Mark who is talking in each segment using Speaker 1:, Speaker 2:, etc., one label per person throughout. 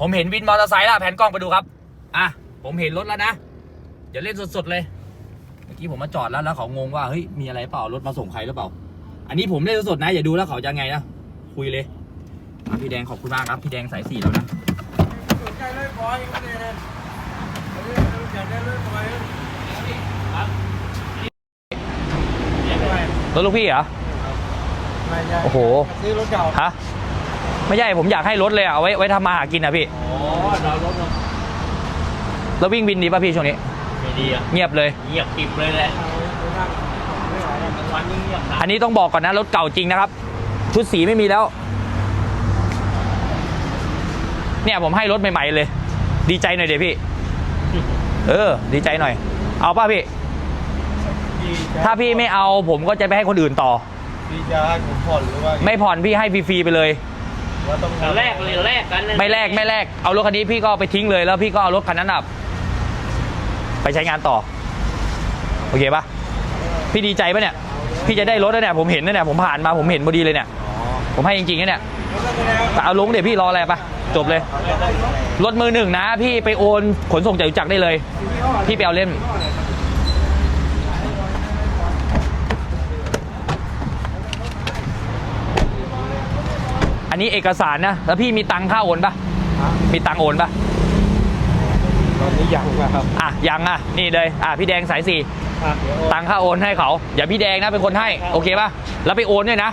Speaker 1: ผมเห็นวินมอเตอร์ไซค์แล้วแผนกล้องไปดูครับ อะ ผมเห็นรถแล้วนะเดี๋ยวเล่นสดๆเลย เมื่อกี้ผมมาจอดแล้วแล้วเขางงว่าเฮ้ยมีอะไรเปล่ารถมาส่งใครหรือเปล่า อันนี้ผมเล่นสดๆนะอย่าดูแล้วเขาจะไงนะคุยเลยอะพี่แดงขอบคุณมากครับ พี่แดงสายสี่แล้วนะ
Speaker 2: สนใจเลยบอยไม่ได้นะอยากได้เลยบอย
Speaker 1: รถลูกพี่เหรอ
Speaker 2: ไม่ใช่
Speaker 1: โอ้โห
Speaker 2: ซื้อรถเก่า
Speaker 1: ฮะ ไม่ใช่ผมอยากให้รถเลยอะเอาไว้ไว้ทำมาหากินนะพี่
Speaker 2: อ๋อเรารถเรา
Speaker 1: แล้ววิ่งวินดีป่ะพี่ช่วงนี้
Speaker 2: ไม่ดีอะ
Speaker 1: เงียบเลย
Speaker 2: เงียบกริบเลยแหละไม่ไหวแล้วกลางวันยิ่งเงียบ
Speaker 1: อันนี้ต้องบอกก่อนนะรถเก่าจริงนะครับ ชุดสีไม่มีแล้ว เนี่ยผมให้รถใหม่ๆเลย ดีใจหน่อยเดี๋ยวพี่ เออ ดีใจหน่อย เอาป่ะพี่ถ้าพี่ไม่เอาผมก็จะไปให้คนอื่นต่อ
Speaker 2: พี่จะให้ผมผ่อนหรือว่า
Speaker 1: ไม่ผ่อนพี่ให้ฟรีๆไปเลย
Speaker 2: ว่าต้องแลกเลยแลกกัน
Speaker 1: ไม่แลกไม่แลกเอารถคันนี้พี่ก็เอาไปทิ้งเลยแล้วพี่ก็เอารถคันนั้นน่ะไปใช้งานต่อ โอเคปะพี่ดีใจปะเนี่ยพี่จะได้รถแล้วเนี่ยผมเห็นนะเนี่ยผมผ่านมาผมเห็นพอดีเลยเนี่ยผมให้จริงๆนะเนี่ยแต่เอาลงเดี๋ยวพี่รออะไรปะจบเลย รถมือหนึ่งนะ พี่ไปโอนขนส่งจากจักรได้เลย พี่ไปเอาเล่ม อันนี้เอกสารนะ แล้วพี่มีตังค่าโอนปะมีตังโอนปะ
Speaker 2: ตอนนี้ยังนะครับ
Speaker 1: อะยังอะ นี่เลย อะพี่แดงสายสี่ตังค่าโอนให้เขาอย่าพี่แดงนะเป็นคนให้ โอเคปะแล้วไปโอนด้วยนะ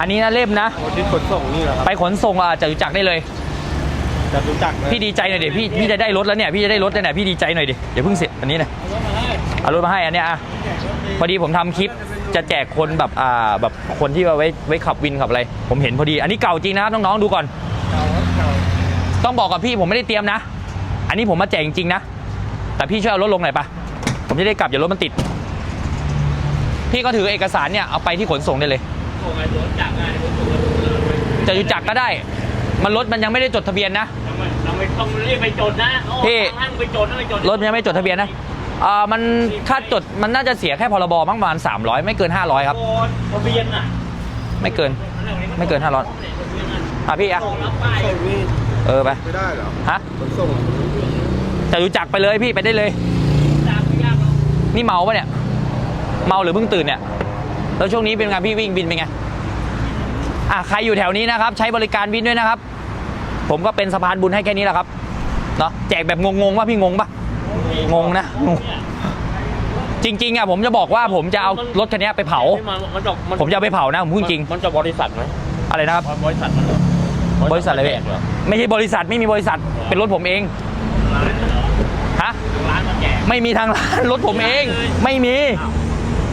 Speaker 1: อันนี้นะเล่มนะ
Speaker 2: โอ้ที่ขนส่งนี่เหรอครับ
Speaker 1: ไปขนส่งอะจากจักรได้เลย
Speaker 2: จะรู้จักไหม
Speaker 1: พี่ดีใจหน่อยดิพี่พี่จะได้รถแล้วเนี่ยพี่จะได้รถแล้วเนี่ยพี่ดีใจหน่อยดิอย่าเพิ่งเสร็จอันนี้นะเอารถมาให้อันเนี้ยอะพอดีผมทำคลิป จะแจกคนแบบอ่าแบบคนที่เอาไว้ไว้ขับวินขับอะไร ผมเห็นพอดี อันนี้เก่าจริงนะครับน้องๆดูก่อน ต้องบอกกับพี่ผมไม่ได้เตรียมนะ อันนี้ผมมาแจกจริงๆนะ แต่พี่ช่วยเอารถลงหน่อยปะผมจะได้กลับอย่ารถมันติด พี่ก็ถือเอกสารเนี่ยเอาไปที่ขนส่งได้เลย
Speaker 2: โอ้ยรถจักรไงรถจักร
Speaker 1: จะอยู่จักรก็ได้ มันรถมันยังไม่ได้จดทะเบียนนะ
Speaker 2: เราไม่ต้องรีบไปจดนะ
Speaker 1: พี่
Speaker 2: ห้างไปจดนะไปจด
Speaker 1: รถมันยังไม่จดทะเบียนนะ อ่ามันค่าจดมันน่าจะเสียแค่พรบมั้งประมาณ300 ไม่เกิน 500 ครับ
Speaker 2: โอนทะเบียนอะ
Speaker 1: ไม่เกิน ไม่เกิน500อะพี่อะ
Speaker 2: ส่งรับป้าย
Speaker 1: เออไป
Speaker 2: ไม่ได้เหรอ
Speaker 1: ฮะ
Speaker 2: ขนส่ง
Speaker 1: จะอยู่จักรไปเลยพี่ไปได้เลย
Speaker 2: ยากไม่ยากหรอก
Speaker 1: นี่เมาปะเนี่ย เมาหรือเพิ่งตื่นเนี่ย แล้วช่วงนี้เป็นไงพี่วิ่งบินเป็นไง อะใครอยู่แถวนี้นะครับ ใช้บริการวินด้วยนะครับ ผมก็เป็นสะพานบุญให้แค่นี้แหละครับ เนาะแจกแบบงงๆว่าพี่งงปะ งงนะงงจริงๆอะผมจะบอกว่าผมจะเอารถคันนี้ไปเผา
Speaker 2: มันจะมัน
Speaker 1: ผมจะเอาไปเผานะผมพูดจริง
Speaker 2: มันจะบริษัทไหม
Speaker 1: อะไรนะครับ
Speaker 2: บริษัทมันเหรอบ
Speaker 1: ริษัทอะไรพี่
Speaker 2: เหรอ
Speaker 1: ไม่ใช่บริษัทไม่มีบริษัทเป็นรถผมเอง
Speaker 2: ร้านเหรอ
Speaker 1: ฮะ
Speaker 2: ร้านมาแจก
Speaker 1: ไม่มีทางร้านรถผมเอง ไม่มี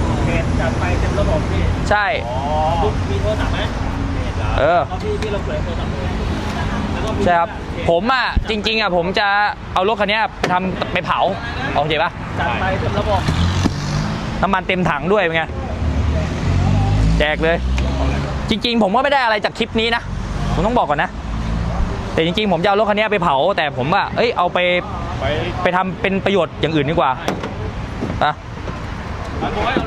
Speaker 2: โอเคจัดไปเต็มระบบพี่
Speaker 1: ใช่
Speaker 2: อ๋อมีโทรศัพท์ไหม
Speaker 1: เออ
Speaker 2: แล้วพี่พี่เราเปิดโทรศัพท์เลยแล้วก็มี
Speaker 1: ใช่ครับ ผมอะจริง ๆอะผมจะเอารถคันเนี้ยไปทำไปเผาโอเคปะ
Speaker 2: จัดไปเต็มระบบ
Speaker 1: น้ำมันเต็มถังด้วยเป็นไงแจกเลย จริง ๆ ผมก็ไม่ได้อะไรจากคลิปนี้นะ ผมต้องบอกก่อนนะ แต่จริง ๆ ผมจะเอารถคันเนี้ยไปเผา แต่ผมว่าเอ้ยเอาไป
Speaker 2: ไป
Speaker 1: ไปทำเป็นประโยชน์อย่างอื่นดีกว่าอะ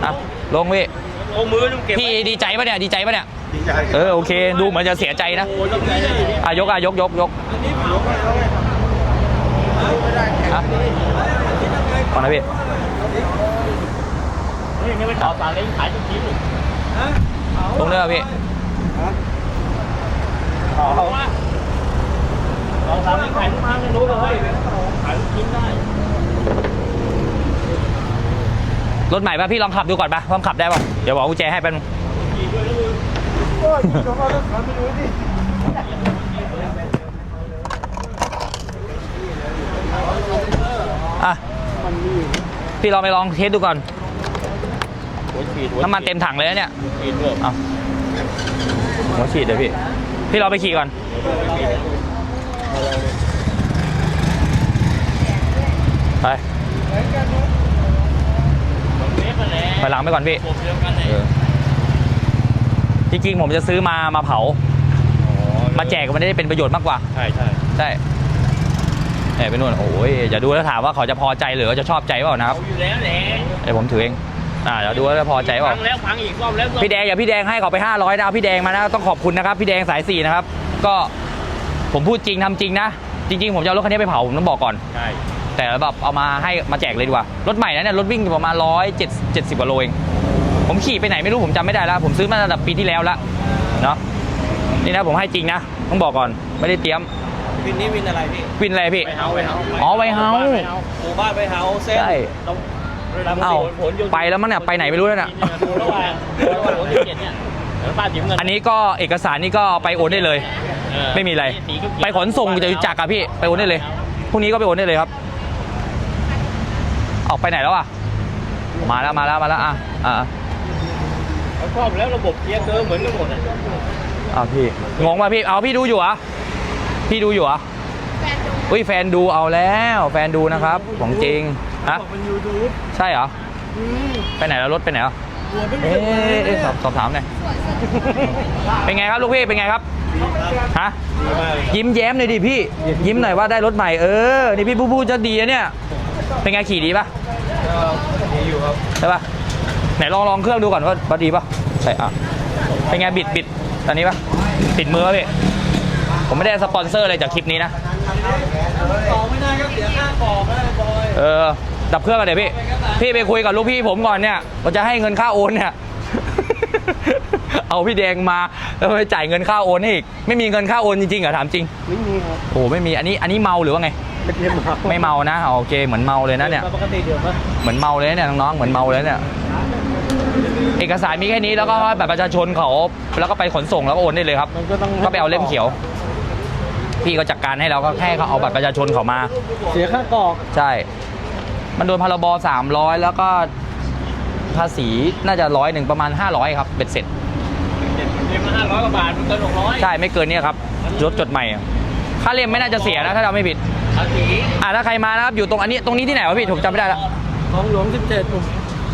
Speaker 1: อะลงพี่
Speaker 2: โอ้มือลุงเก็บ
Speaker 1: พี่ดีใจปะเนี่ยดีใจปะเนี่ย
Speaker 2: ดีใจ
Speaker 1: เออโอเค ดูเหมือนจะเสียใจนะ
Speaker 2: โอ้ยกใจเลย
Speaker 1: อะยกอะยกยกยก
Speaker 2: อันนี้ยกไปแล้วไง
Speaker 1: นะพี่
Speaker 2: นี่ไปต่อสารเล้งขายทุกทีม
Speaker 1: ลงเรือพี่
Speaker 2: เอาเอาว่าต่อสารเล้งขายทุกมาไม่รู้เลยขายทุกทีมได้
Speaker 1: รถใหม่ป่ะพี่ลองขับดูก่อนป่ะลองขับได้ป่ะ เดี๋ยวบอกกุญแจให้แป๊บนึ
Speaker 2: อ้ยชาวบ้านต้องถามไปดูดิ
Speaker 1: อะพี่ลองไปลองเทสดูก่อน
Speaker 2: หัวฉีด
Speaker 1: น้ำมันเต็มถังเลยนะเนี่ย
Speaker 2: ฉีดด้วย
Speaker 1: เอาหัวฉีดเลยพี่ พี่ลองไปขี่ก่อน ไป
Speaker 2: เล็กกันแหละ
Speaker 1: ไปหลังไปก่อนพี่
Speaker 2: ผมเดียวกันเลย
Speaker 1: จริงๆผมจะซื้อมามาเผา มาแจกมันได้เป็นประโยชน์มากกว่า
Speaker 2: ใช่ใช่
Speaker 1: ใช่เอ้ยไปนู่นโอ้ยอย่าดูแล้วถามว่าเขาจะพอใจหรือว่าจะชอบใจเปล่านะครับ
Speaker 2: เอาอยู่แล้วแหละ
Speaker 1: เดี๋ยวผมถือเองอ่าเดี๋ยวดูว่าจะพอใจเป
Speaker 2: พั
Speaker 1: ล่า
Speaker 2: งแล้วพังอีกรอบแล้ว
Speaker 1: พี่แดงอย่าพี่แดงให้เขาไป500นะเอาพี่แดงมานะต้องขอบคุณนะครับ พี่แดงสายสี่นะครับ ก็ผมพูดจริงทำจริงนะจริง ๆ ผมจะเอารถคันนี้ไปเผาผมต้องบอกก่อน
Speaker 2: ใช่
Speaker 1: แต่แบบเอามาให้มาแจกเลยดีกว่า รถใหม่นะเนี่ยรถวิ่งอยู่ประมาณร้อยเจ็ดเจ็ดสิบกว่าโลเอง ผมขี่ไปไหนไม่รู้ผมจำไม่ได้แล้ว ผมซื้อมาระดับปีที่แล้วละเนาะนี่นะผมให้จริงนะต้องบอกก่อนไม่ได้เตรียม
Speaker 3: วินนี้วินอะไรพี่
Speaker 1: วินอะไรพี่
Speaker 2: ไปเฮาไปเฮา
Speaker 1: อ๋อไวเฮา
Speaker 3: หมู่บ้านไปเฮาเส้น
Speaker 1: ใช่
Speaker 3: ต้อง
Speaker 1: เอ้าไปแล้วมั้งเนี่ยไปไหนไม่รู้แล้วเนี่ย
Speaker 2: ระหว่างระหว่างรถที่เจ็ดเนี่ยเดี๋ยวป้าจิ้มเงิน
Speaker 1: อันนี้ก็เอกสารนี่ก็ไปโอนได้เลย
Speaker 2: เออ
Speaker 1: ไม่มีอะไร
Speaker 2: สีเขียว
Speaker 1: ไปขนส่งจะจักรอะพี่ไปโอนได้เลยพรุ่งนี้ก็ไปโอนได้เลยครับ ออกไปไหนแล้วอะมาแล้วมาแล้วมาแล้วอะอะอะ
Speaker 2: เขาครอบแล้วระบบเกียร์เกอร์เหมือนกันหมดอะ
Speaker 1: อะพี่งงป่ะพี่เอาพี่ดูอยู่เหรอะพี่ดูอยู่เหรอะอุ้ยแฟนดูเอาแล้ว แฟนดูนะครับของจริงฮะ
Speaker 3: เป็นยูทูบ
Speaker 1: ใช่เหรอไปไหนแล้วรถไปไหนอะ
Speaker 3: หัวเป็น
Speaker 1: เอ๊ะเอ๊ะสอบสอบถามหน่อยเป็นไงครับลูกพี่เป็นไงครับฮะยิ้มแย้มหน่อยดิพี่ ยิ้มหน่อยว่าได้รถใหม่เออนี่พี่ผู้พูดจะดีอะเนี่ยเป็นไงขี่ดีปะ
Speaker 3: ดีอยู่ครับ
Speaker 1: ใช่ปะ ไหนลองลองเครื่องดูก่อนว่าว่าดีปะใช่อะเป็นไงบิดบิดตอนนี้ปะติดมือปะพี่ผมไม่ได้สปอนเซอร์อะไรจากคลิปนี้นะ
Speaker 3: ต่อไม่ได้ก็เสียค่าปอกนะบอย
Speaker 1: เออดับเครื่องกันเดี๋ยวพี่ พี่ไปคุยกับลูกพี่ผมก่อนเนี่ยว่าจะให้เงินค่าโอนเนี่ย เอาพี่แดงมาแล้วไปจ่ายเงินค่าโอนให้อีก ไม่มีเงินค่าโอนจริงๆเหรอถามจริง
Speaker 3: ไม่มีครับ
Speaker 1: โอ้ไม่มี อันนี้ อันนี้เมาหรือว่าไง
Speaker 3: ไม่เทียมครับ
Speaker 1: ไม่เมานะอ๋อโอเค เหมือนเมาเลยนะเนี่ย
Speaker 3: ปกติเดี๋ยวปะ
Speaker 1: เหมือนเมาเลยเนี่ยน้องๆ เหมือนเมาเลยเนี่ย เอกสารมีแค่นี้แล้วก็บัตรประชาชนเขาแล้วก็ไปขนส่งแล้วก็โอนได้เลยครับ
Speaker 3: มันก็ต้อง
Speaker 1: ก็ไปเอาเล่มเขียว พี่ก็จัดการให้เราก็แค่เขาเอาบัตรประชาชนเขามา
Speaker 3: เสียค่ากรอก
Speaker 1: ใช่ มันโดนพรบสามร้อยแล้วก็ภาษีน่าจะร้อยหนึ่งประมาณ 500 ครับเบ็ดเสร็จ
Speaker 2: เล่มละห้าร้อยกว่าบาทมันเกินหกร้อย
Speaker 1: ใช่ไม่เกินเนี้ครับรถจดใหม่อะค่าเล่มไม่น่าจะเสียนะถ้าเราไม่ผิด
Speaker 2: ภาษี
Speaker 1: อะถ้าใครมานะครับอยู่ตรงอันนี้ตรงนี้ที่ไหนวะพี่ผมจำไม่ได้ละ
Speaker 3: ของหลวง17ผม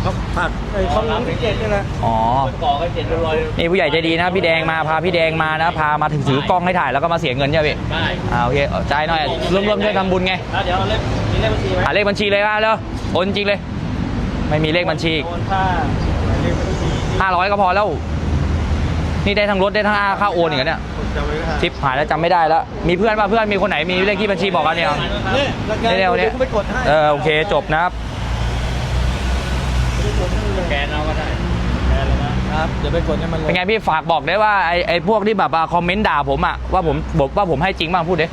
Speaker 3: ครับผัดไอ้ของหลวง17นี่แหละ
Speaker 1: อ๋อ
Speaker 2: ก่อกันเจ็ดร้อย
Speaker 1: นี่ผู้ใหญ่ใจดีนะครับพี่แดงมาพาพี่แดงมานะพามาถึงถือกล้องให้ถ่ายแล้วก็มาเสียเงินใช่ไหมพี่
Speaker 2: ได้
Speaker 1: อ่าโอเคเอาจ่ายหน่อยร่วมๆช่วยทำบุญไง
Speaker 2: แล้วเดี๋ยวเอาเล่มมีเล่มบัญชีไหม
Speaker 1: หาเลขบัญชีเลยว่าแล้วโอนจริงเลย ไม่มีเลขบัญชีอีก
Speaker 3: โอนค่าเลขบัญชี
Speaker 1: ห้าร้อยก็พอแล้ว นี่ได้ทั้งรถได้ทั้งค่าโอนอีกแล้วเนี่ย
Speaker 3: ผมจำไว้ก็
Speaker 1: ทิปหายแล้วจำไม่ได้แล้วมีเพื่อนป่ะเพื่อนมีคนไหนมีเลขที่บัญชีบอกกันเนี่ย
Speaker 3: เนี่ยแล้วกัน
Speaker 1: เร็วๆเนี่ย
Speaker 3: ดี๋กูไปกดให้
Speaker 1: เออโอเคจบนะครับ
Speaker 2: แกนเอาก็ได้แกนเลยนะครับ
Speaker 3: เดี๋ยวไปกดให้มันเลย
Speaker 1: เป็นไงพี่ฝากบอกได้ว่าไอไอพวกที่แบบว่าคอมเมนต์ด่าผมอะว่าผมบอกว่าผมให้จริงบ้างพูดดิ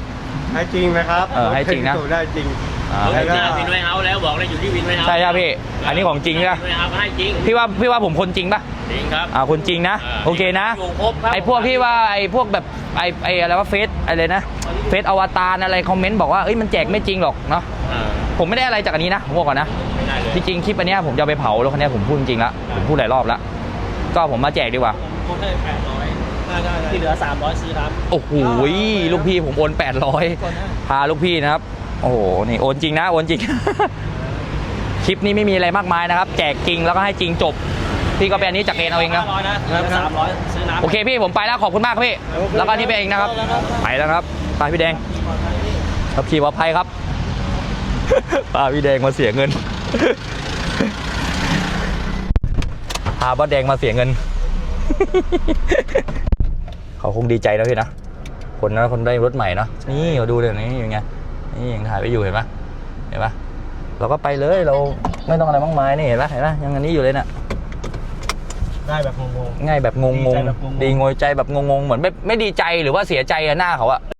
Speaker 4: ให้จริงนะครับ
Speaker 1: เออให้จริงนะ
Speaker 4: ได้จริง
Speaker 1: อ่า
Speaker 2: เอา
Speaker 4: แล้
Speaker 2: เล่
Speaker 4: ว
Speaker 2: ม
Speaker 4: ก็
Speaker 2: หน้าวินไว้เฮาแล้วบอกเลยอยู่ที่วินไว้เฮา
Speaker 1: ใช่ครับพี่ อันนี้ของจริงใช่ปะ
Speaker 2: วินไว้เฮาก็ให้จริง
Speaker 1: พี่ว่าพี่ว่าผมคนจริงปะ
Speaker 2: จริงครับ
Speaker 1: อ่าคนจริงนะาโอเคนะ
Speaker 2: อยู่ครบครับ
Speaker 1: ไอพวกที่ว่าไอพวกแบบไอไออะไรว่าเฟซอะไรนะเฟซอวตารอะไรคอมเมนต์บอกว่าเอ้ยมันแจกไม่จริงหรอกเนาะ
Speaker 2: อ่า
Speaker 1: ผมไม่ได้อะไรจากอันนี้นะผมบอกก่อนนะ
Speaker 2: ไม่ได้เลย
Speaker 1: ที่จริงคลิปอันเนี้ยผมจะเอาไปเผารถคันเนี้ยผมพูดจริงละผมพูดหลายรอบแล้วก็ผมมาแจกดีกว่า
Speaker 3: กดให้แปดร้อยได้ได้ได้
Speaker 2: ที่เหลือสามร้อยซื้อครับ
Speaker 1: โอ้โหลูกพี่ผมโอน800พาลูกพี่นะครับ โอ้โห นี่โอนจริงนะ โอนจริง คลิปนี้ไม่มีอะไรมากมายนะครับ แจกจริงแล้วก็ให้จริงจบ พี่ก็เป็นอันนี้จากเองเอาเองนะ
Speaker 2: ห้าร้อยนะเหลือสามร้อยซื้อน้ำ
Speaker 1: โอเคพี่ผมไปแล้วขอบคุณมากพี่ แล้วก็นี่ไปเองนะครับ ไปแล้วครับ ไปพี่แดงขับขี่ปลอดภัยครับ พาพี่แดงมาเสียเงิน พาป้าแดงมาเสียเงิน เขาคงดีใจนะพี่นะ คนนะคนได้รถใหม่เนาะ นี่เราดูเลยนี่ยังไง นี่ยังถ่ายไปอยู่เห็นปะเห็นปะเราก็ไปเลยเราไม่ต้องอะไรมากมายนี่เห็นปะเห็นปะยังอันนี้อยู่เลยน่ะ
Speaker 3: ได้แบบงง
Speaker 1: ง่ายแบบงง
Speaker 3: ดีใจ
Speaker 1: ง
Speaker 3: แบบงงๆ
Speaker 1: ดีงอยใจแบบงงงๆ เหมือนไม่ไม่ดีใจหรือว่าเสียใจอะหน้าเขาอะ